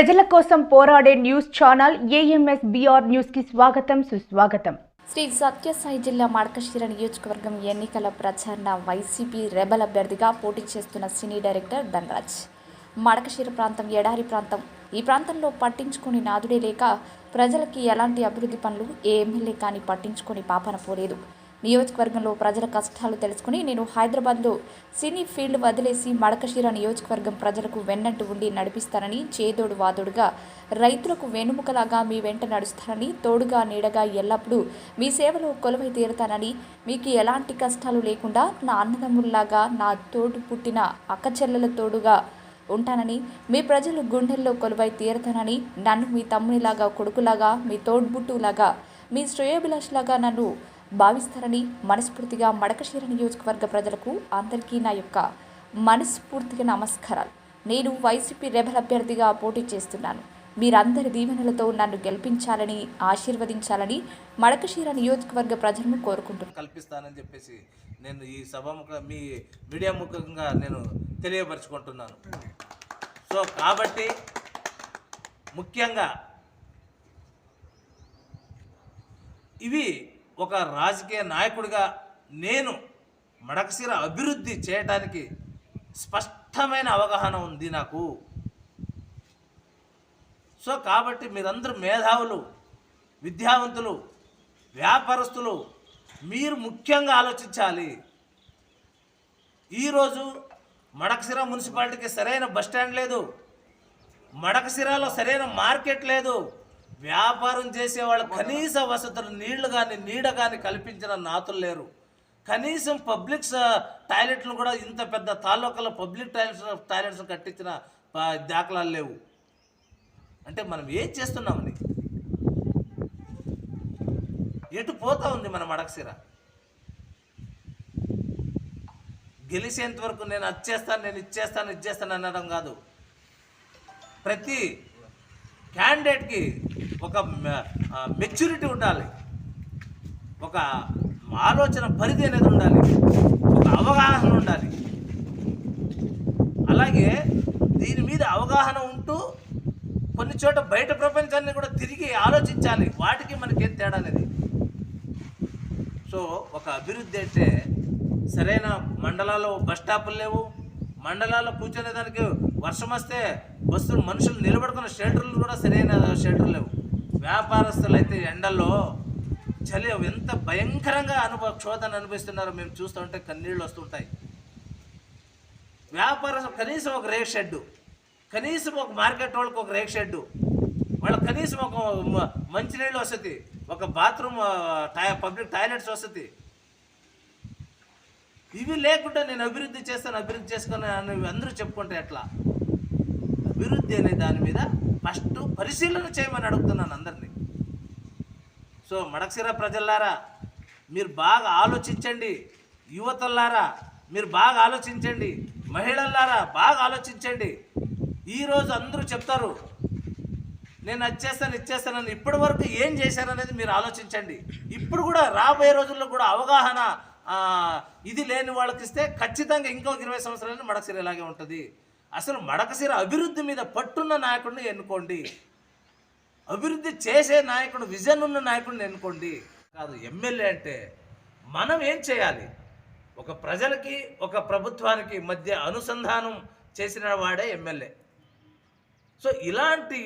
ప్రజల కోసం పోరాడే న్యూస్ ఛానల్ ఏఎంఎస్ బిఆర్ న్యూస్కి స్వాగతం సుస్వాగతం. శ్రీ సత్యసాయి జిల్లా మడకశిర నియోజకవర్గం ఎన్నికల ప్రచారణ వైసీపీ రెబల్ అభ్యర్థిగా పోటీ చేస్తున్న సినీ డైరెక్టర్ ధనరాజ్. మడకశిర ప్రాంతం ఎడారి ప్రాంతం ఈ ప్రాంతంలో పట్టించుకుని నాదుడే లేక ప్రజలకి ఎలాంటి అభివృద్ధి పనులు ఏ ఎమ్మెల్యే కానీ పట్టించుకొని పాపన పోలేదు. నియోజకవర్గంలో ప్రజల కష్టాలు తెలుసుకుని నేను హైదరాబాద్లో సినీ ఫీల్డ్ వదిలేసి మడకశిర నియోజకవర్గం ప్రజలకు వెన్నంటి ఉండి నడిపిస్తానని చేదోడు వాదోడుగా రైతులకు వెనుముకలాగా మీ వెంట నడుస్తానని తోడుగా నీడగా ఎల్లప్పుడూ మీ సేవలో కొలువై తీరుతానని మీకు ఎలాంటి కష్టాలు లేకుండా నా అన్నదమ్ముల్లాగా నా తోడు పుట్టిన అక్కచెల్లెల తోడుగా ఉంటానని మీ ప్రజలు గుండెల్లో కొలువై తీరుతానని నన్ను మీ తమ్మునిలాగా కొడుకులాగా మీ తోడ్బుట్టులాగా మీ శ్రేయోభిలాష్లాగా నన్ను భావిస్తారని మనస్ఫూర్తిగా మడకశీర నియోజకవర్గ ప్రజలకు అందరికీ నా యొక్క మనస్ఫూర్తిగా నమస్కారాలు. నేను వైసీపీ రెబల్ అభ్యర్థిగా పోటీ చేస్తున్నాను. మీరందరి దీవెనలతో నన్ను గెలిపించాలని ఆశీర్వదించాలని మడకశీర నియోజకవర్గ ప్రజలను కోరుకుంటున్నాను. కల్పిస్తానని చెప్పేసి నేను ఈ సభ మీ మీడియా ముఖంగా నేను తెలియపరుచుకుంటున్నాను. సో కాబట్టి ముఖ్యంగా ఇవి ఒక రాజకీయ నాయకుడిగా నేను మడకశిర అభివృద్ధి చేయటానికి స్పష్టమైన అవగాహన ఉంది నాకు. సో కాబట్టి మీరందరూ మేధావులు విద్యావంతులు వ్యాపారస్తులు మీరు ముఖ్యంగా ఆలోచించాలి. ఈరోజు మడకశిర మున్సిపాలిటీకి సరైన బస్ స్టాండ్ లేదు. మడకశిరాలో సరైన మార్కెట్ లేదు. వ్యాపారం చేసే వాళ్ళు కనీస వసతులు నీళ్ళు కానీ నీడ కానీ కల్పించిన నాతులు లేరు. కనీసం పబ్లిక్ టాయిలెట్లు కూడా ఇంత పెద్ద తాలూకాలో పబ్లిక్ టాయిలెట్స్ టాయిలెట్స్ కట్టించిన దాఖలాలు లేవు. అంటే మనం ఏం చేస్తున్నామని ఎటు పోతా ఉంది మన మడకసిర? గెలిచేంత వరకు నేను అది చేస్తాను నేను ఇచ్చేస్తాను ఇచ్చేస్తాను అనడం కాదు. ప్రతి క్యాండిడేట్కి ఒక మెచ్యూరిటీ ఉండాలి. ఒక ఆలోచన పరిధి అనేది ఉండాలి. ఒక అవగాహన ఉండాలి. అలాగే దీని మీద అవగాహన ఉంటూ కొన్ని చోట బయట ప్రపంచాన్ని కూడా తిరిగి ఆలోచించాలి. వాటికి మనకేం తేడా అనేది. సో ఒక అభివృద్ధి అంటే సరైన మండలాల్లో బస్ స్టాపులు లేవు. మండలాల్లో కూర్చునే దానికి వర్షం వస్తే బస్సులు మనుషులు నిలబడుకున్న షెల్టర్లు కూడా సరైన షెల్టర్లు లేవు. వ్యాపారస్తులు అయితే ఎండల్లో చలి ఎంత భయంకరంగా అనుభవ క్షోధన అనుభవిస్తున్నారో మేము చూస్తుంటే కన్నీళ్ళు వస్తుంటాయి. వ్యాపారం కనీసం ఒక రేక్ షెడ్డు కనీసం ఒక మార్కెట్ వాళ్ళకి ఒక రేక్ షెడ్డు వాళ్ళకి కనీసం ఒక మంచినీళ్ళు వసతి ఒక బాత్రూమ్ టై పబ్లిక్ టాయిలెట్స్ వసతి. ఇవి లేకుండా నేను అభివృద్ధి చేస్తాను అభివృద్ధి చేసుకుని అని అందరూ చెప్పుకుంటే ఎట్లా? అభివృద్ధి అనే దాని మీద ఫస్ట్ పరిశీలన చేయమని అడుగుతున్నాను అందరినీ. సో మడక్సిర ప్రజల్లారా మీరు బాగా ఆలోచించండి. యువతల్లారా మీరు బాగా ఆలోచించండి. మహిళల్లారా బాగా ఆలోచించండి. ఈరోజు అందరూ చెప్తారు నేను వచ్చేస్తాను ఇచ్చేస్తానని ఇప్పటి వరకు ఏం చేశారనేది మీరు ఆలోచించండి. ఇప్పుడు కూడా రాబోయే రోజుల్లో కూడా అవగాహన ఇది లేని వాళ్ళకి ఇస్తే ఖచ్చితంగా ఇంకొక ఇరవై సంవత్సరాలు మడకసిర ఇలాగే ఉంటుంది. అసలు మడకసిర అభివృద్ధి మీద పట్టున్న నాయకుడిని ఎన్నుకోండి. అభివృద్ధి చేసే నాయకుడు విజన్ ఉన్న నాయకుడిని ఎన్నుకోండి. కాదు ఎమ్మెల్యే అంటే మనం ఏం చేయాలి? ఒక ప్రజలకి ఒక ప్రభుత్వానికి మధ్య అనుసంధానం చేసిన వాడే ఎమ్మెల్యే. సో ఇలాంటి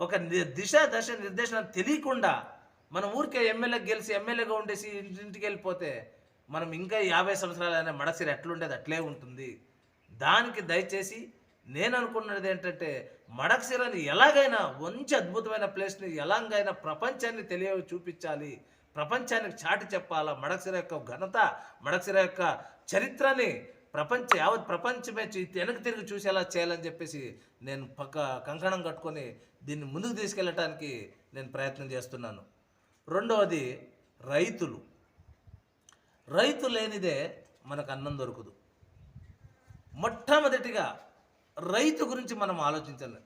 ఒక దిశ దశ నిర్దేశనం తెలియకుండా మనం ఊరికే ఎమ్మెల్యే గెలిచి ఎమ్మెల్యేగా ఉండేసి ఇంటికి వెళ్ళిపోతే మనం ఇంకా యాభై సంవత్సరాలైనా మడసిరి ఎట్లుండేది? అట్లే ఉంటుంది. దానికి దయచేసి నేను అనుకున్నది ఏంటంటే మడకసిరని ఎలాగైనా మంచి అద్భుతమైన ప్లేస్ని ఎలాగైనా ప్రపంచాన్ని తెలియ చూపించాలి ప్రపంచానికి చాటి చెప్పాలా మడకసిర యొక్క ఘనత మడకసిర యొక్క చరిత్రని ప్రపంచ యావత్ ప్రపంచమే వెనక్కి తిరిగి చూసేలా చేయాలని చెప్పేసి నేను పక్క కంకణం కట్టుకొని దీన్ని ముందుకు తీసుకెళ్ళటానికి నేను ప్రయత్నం చేస్తున్నాను. రెండవది రైతులు. రైతు లేనిదే మనకు అన్నం దొరకదు. మొట్టమొదటిగా రైతు గురించి మనం ఆలోచించాలి.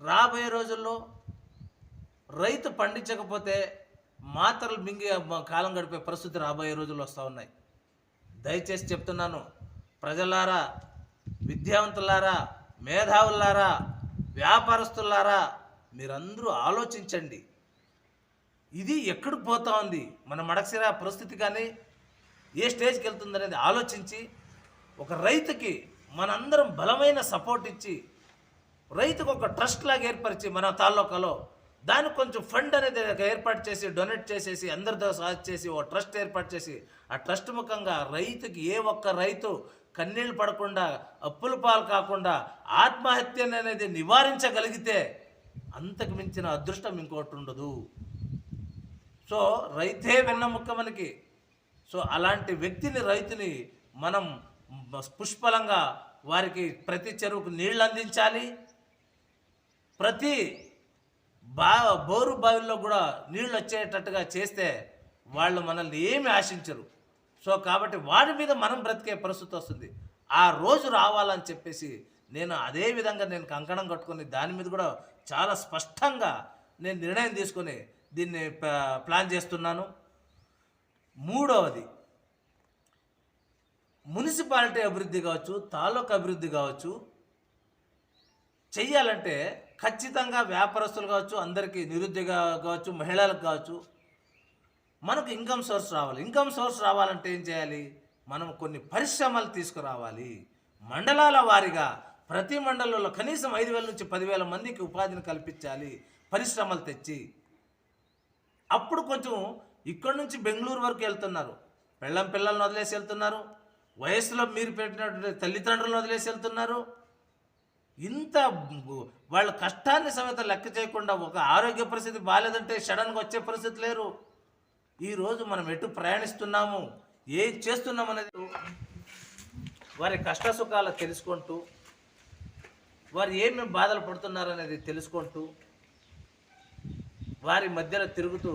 రాబోయే రోజుల్లో రైతు పండించకపోతే మాత్రలు మింగి కాలం గడిపే పరిస్థితి రాబోయే రోజుల్లో వస్తూ ఉన్నాయి. దయచేసి చెప్తున్నాను ప్రజలారా విద్యావంతులారా మేధావులారా వ్యాపారస్తులారా మీరందరూ ఆలోచించండి. ఇది ఎక్కడికి పోతా ఉంది? మన మడకసిర పరిస్థితి కానీ ఏ స్టేజ్కి వెళ్తుంది అనేది ఆలోచించి ఒక రైతుకి మనందరం బలమైన సపోర్ట్ ఇచ్చి రైతుకు ఒక ట్రస్ట్ లాగా ఏర్పరిచి మన తాలూకాలో దానికి కొంచెం ఫండ్ అనేది ఏర్పాటు చేసి డొనేట్ చేసేసి అందరితో సాధ చేసి ఓ ట్రస్ట్ ఏర్పాటు చేసి ఆ ట్రస్ట్ ముఖంగా రైతుకి ఏ ఒక్క రైతు కన్నీళ్ళు పడకుండా అప్పుల పాలు కాకుండా ఆత్మహత్య అనేది నివారించగలిగితే అంతకు మించిన అదృష్టం ఇంకోటి ఉండదు. సో రైతే వెన్నముక్క మనకి. సో అలాంటి వ్యక్తిని రైతుని మనం పుష్పలంగా వారికి ప్రతి చెరువుకు నీళ్ళు అందించాలి. ప్రతి బా బోరు బావిల్లో కూడా నీళ్ళు వచ్చేటట్టుగా చేస్తే వాళ్ళు మనల్ని ఏమి ఆశించరు. సో కాబట్టి వాడి మీద మనం బ్రతికే పరిస్థితి వస్తుంది. ఆ రోజు రావాలని చెప్పేసి నేను అదే విధంగా నేను కంకణం కట్టుకొని దాని మీద కూడా చాలా స్పష్టంగా నేను నిర్ణయం తీసుకొని దీన్ని ప- ప్లాన్ చేస్తున్నాను. మూడవది మున్సిపాలిటీ అభివృద్ధి కావచ్చు తాలూకా అభివృద్ధి కావచ్చు చెయ్యాలంటే ఖచ్చితంగా వ్యాపారస్తులు కావచ్చు అందరికీ నిరుద్యోగ కావచ్చు మహిళలకు కావచ్చు మనకు ఇన్కమ్ సోర్స్ రావాలి. ఇన్కమ్ సోర్స్ రావాలంటే ఏం చేయాలి? మనం కొన్ని పరిశ్రమలు తీసుకురావాలి. మండలాల వారీగా ప్రతి మండలంలో కనీసం ఐదు వేల నుంచి పదివేల మందికి ఉపాధిని కల్పించాలి పరిశ్రమలు తెచ్చి. అప్పుడు కొంచెం ఇక్కడి నుంచి బెంగళూరు వరకు వెళ్తున్నారు. పెళ్ళం పిల్లల్ని వదిలేసి వెళ్తున్నారు. వయసులో మీరు పెట్టినటువంటి తల్లిదండ్రులను వదిలేసి వెళ్తున్నారు? ఇంత వాళ్ళ కష్టాన్ని సమేత లెక్క చేయకుండా ఒక ఆరోగ్య పరిస్థితి బాగాలేదంటే సడన్గా వచ్చే పరిస్థితి లేరు. ఈరోజు మనం ఎటు ప్రయాణిస్తున్నాము? ఏం చేస్తున్నాం అనేది వారి కష్ట సుఖాలు తెలుసుకుంటూ వారు ఏమేమి బాధలు పడుతున్నారు అనేది తెలుసుకుంటూ వారి మధ్యలో తిరుగుతూ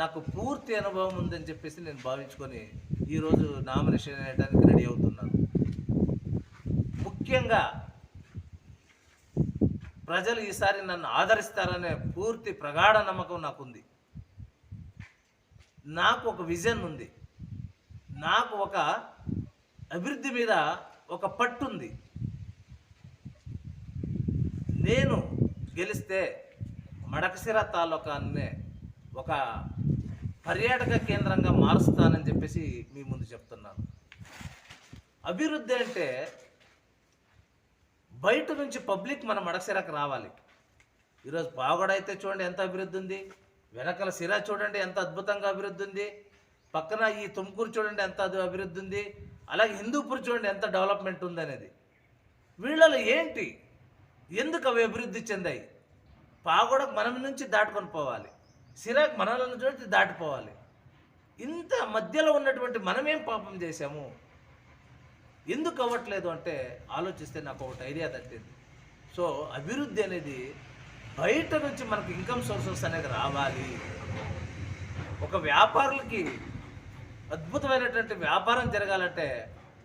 నాకు పూర్తి అనుభవం ఉందని చెప్పేసి నేను భావించుకొని ఈరోజు నామినేషన్ వేయడానికి రెడీ అవుతున్నాను. ముఖ్యంగా ప్రజలు ఈసారి నన్ను ఆదరిస్తారనే పూర్తి ప్రగాఢ నమ్మకం నాకుంది. నాకు ఒక విజన్ ఉంది. నాకు ఒక అభివృద్ధి మీద ఒక పట్టు ఉంది నేను గెలిస్తే మడకసిర తాలూకాన్నే ఒక పర్యాటక కేంద్రంగా మారుస్తానని చెప్పేసి మీ ముందు చెప్తున్నాను. అభివృద్ధి అంటే బయట నుంచి పబ్లిక్ మన మడకసిరకు రావాలి. ఈరోజు పావగడ అయితే చూడండి ఎంత అభివృద్ధి ఉంది. వెనకల సిరా చూడండి ఎంత అద్భుతంగా అభివృద్ధి ఉంది. పక్కన ఈ తుమ్కూరు చూడండి ఎంత అది అభివృద్ధి ఉంది. అలాగే హిందూపూర్ చూడండి ఎంత డెవలప్మెంట్ ఉందనేది వీళ్ళలో ఏంటి? ఎందుకు అవి అభివృద్ధి చెందాయి? పాగోడకు మనం నుంచి దాటుకొని పోవాలి. సిరాక్ మనలను నుంచి దాటిపోవాలి. ఇంత మధ్యలో ఉన్నటువంటి మనమేం పాపం చేశాము? ఎందుకు అవ్వట్లేదు అంటే ఆలోచిస్తే నాకు ఒకటి ఐడియా తట్టింది సో అభివృద్ధి అనేది బయట నుంచి మనకు ఇన్కమ్ సోర్సెస్ అనేది రావాలి. ఒక వ్యాపారులకి అద్భుతమైనటువంటి వ్యాపారం జరగాలంటే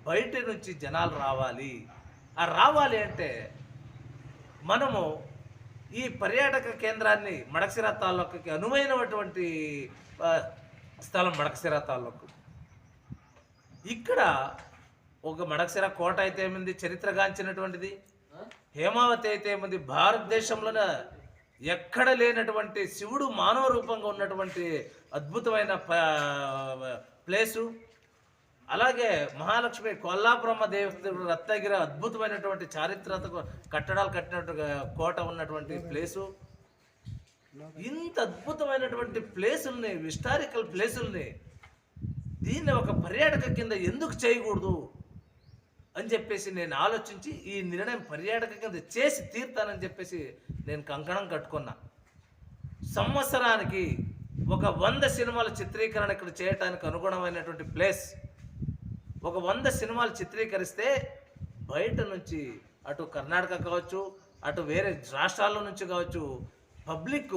బయట నుంచి జనాలు రావాలి. ఆ రావాలి అంటే మనము ఈ పర్యాటక కేంద్రాన్ని మడకసిరా తాలూకాకి అనువైనటువంటి స్థలం మడకసిరా తాలూకు. ఇక్కడ ఒక మడకసిర కోట అయితే ఏముంది? చరిత్రగాంచినటువంటిది హేమావతి అయితే ఏముంది? భారతదేశంలోనే ఎక్కడ లేనటువంటి శివుడు మానవ రూపంగా ఉన్నటువంటి అద్భుతమైన ప్లేసు. అలాగే మహాలక్ష్మి కొల్లాపురమ్మ దేవత రత్నగిరి అద్భుతమైనటువంటి చారిత్రక కట్టడాలు కట్టినట్టు కోట ఉన్నటువంటి ప్లేసు. ఇంత అద్భుతమైనటువంటి ప్లేసుల్ని హిస్టారికల్ ప్లేసుల్ని దీన్ని ఒక పర్యాటక కింద ఎందుకు చేయకూడదు అని చెప్పేసి నేను ఆలోచించి ఈ నిర్ణయం పర్యాటక కింద చేసి తీర్తానని చెప్పేసి నేను కంకణం కట్టుకున్నా. సంవత్సరానికి ఒక వంద సినిమాల చిత్రీకరణ ఇక్కడ చేయటానికి అనుగుణమైనటువంటి ప్లేస్ ఒక వంద సినిమాలు చిత్రీకరిస్తే బయట నుంచి అటు కర్ణాటక కావచ్చు అటు వేరే రాష్ట్రాల నుంచి కావచ్చు పబ్లిక్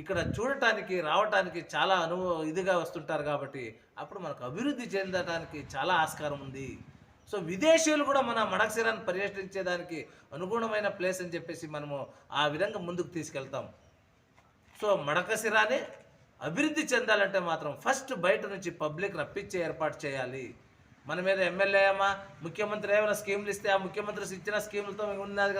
ఇక్కడ చూడటానికి రావటానికి చాలా అను ఇదిగా వస్తుంటారు కాబట్టి అప్పుడు మనకు అభివృద్ధి చెందడానికి చాలా ఆస్కారం ఉంది. సో విదేశీయులు కూడా మన మడక్సిరాన్ని పర్యటించేదానికి అనుగుణమైన ప్లేస్ అని చెప్పేసి మనము ఆ విధంగా ముందుకు తీసుకెళ్తాం. సో మడకసిరాని అభివృద్ధి చెందాలంటే మాత్రం ఫస్ట్ బయట నుంచి పబ్లిక్ రప్పించే ఏర్పాటు చేయాలి. మన మీద ఎమ్మెల్యే ఏమా ముఖ్యమంత్రి ఏమైనా స్కీములు ఇస్తే ఆ ముఖ్యమంత్రి ఇచ్చిన స్కీములతో ఉన్నది కదా.